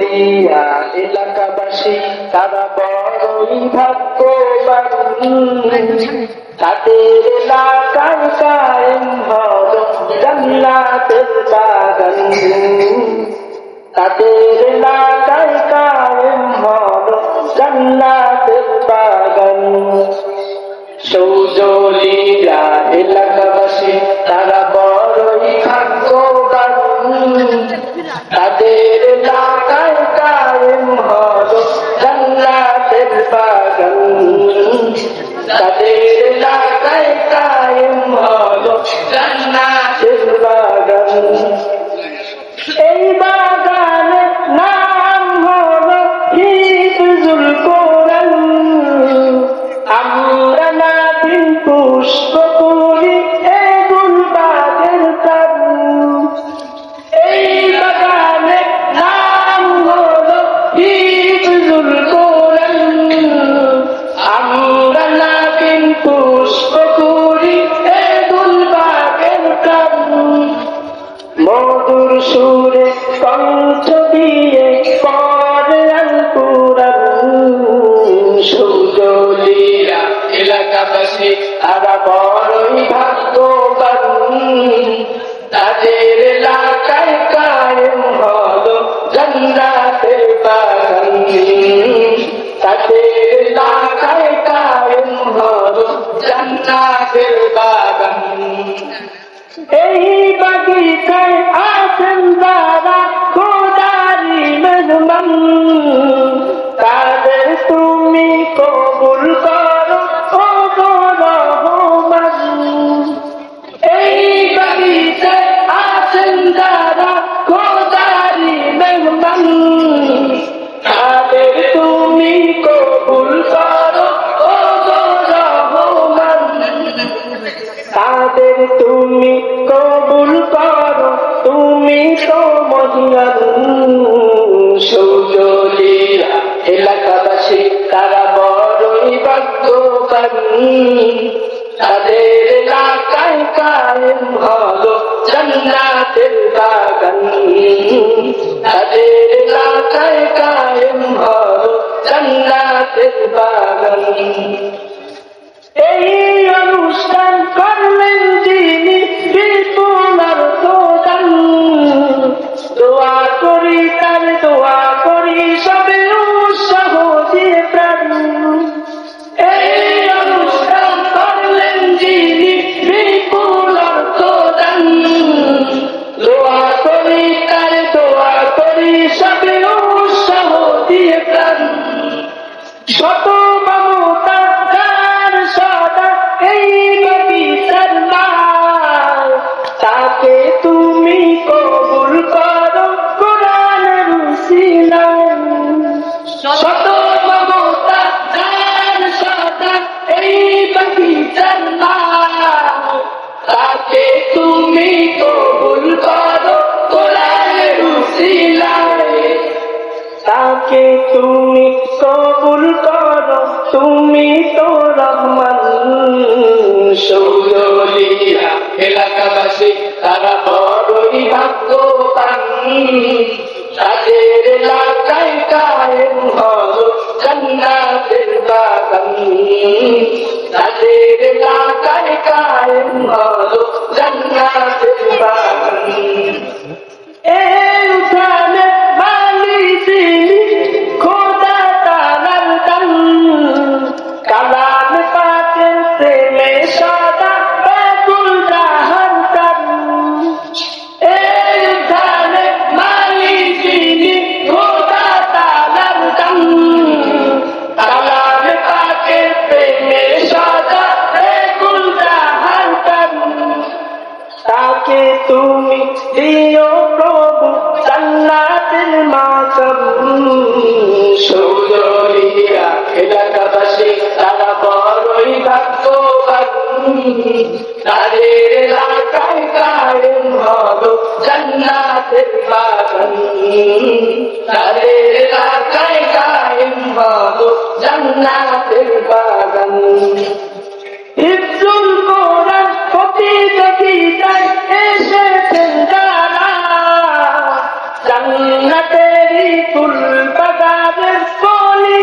সুজলিয়া এলাকাবাসী, তারা বড়ই ভাগ্যবান। তাদের এলাকায় কায়েম হল জান্নাতের বাগান। তাদের এলাকায় কায়েম হল জান্নাতের বাগান। এলাকাবাসী, তারা বড়ই এলাকাবাসী, তারা বড়ই ভাগ্যবান। তাদের এলাকায় কায়েম হল জন্নাতের বাগান। তাদের এলাকায় কায়েম হল জন্নাতের বাগান। এই বাগিচায় আছেন তারা খোদারি মেহমান তাদের তুমি কবুল তাদের তুমি কবুল করো, তুমি তো মহিয়ান সুজলিয়া এলাকাবাসী তারা বড়ই ভাগ্যবান। তাদের এলাকায় কায়েম হলো জান্নাতের বাগান। তাদের এলাকায় মমতা যার সদা এই বাগিচার মাল তাকে তুমি কবুল করো কোরআনের উসিলায় তাকে তুমি কবুল করো, তুমি তো রহমান। সৌলিয়া এলাকাবাসী, তারা বড়ই ভাগ্যবান। তাদের তাদের এলাকায় কায়েম হল জান্নাতের বাগান। ইফজুল কোরআন প্রতিযোগিতায় এসেছেন যারা জান্নাতেরই বাগানের কলি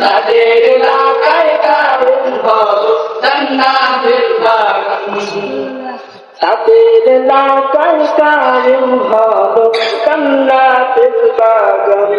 তাদের এলাকায় কায়েম হলো জান্নাতের বাগান তাদের এলাকায় কায়েম হলো জান্নাতের বাগান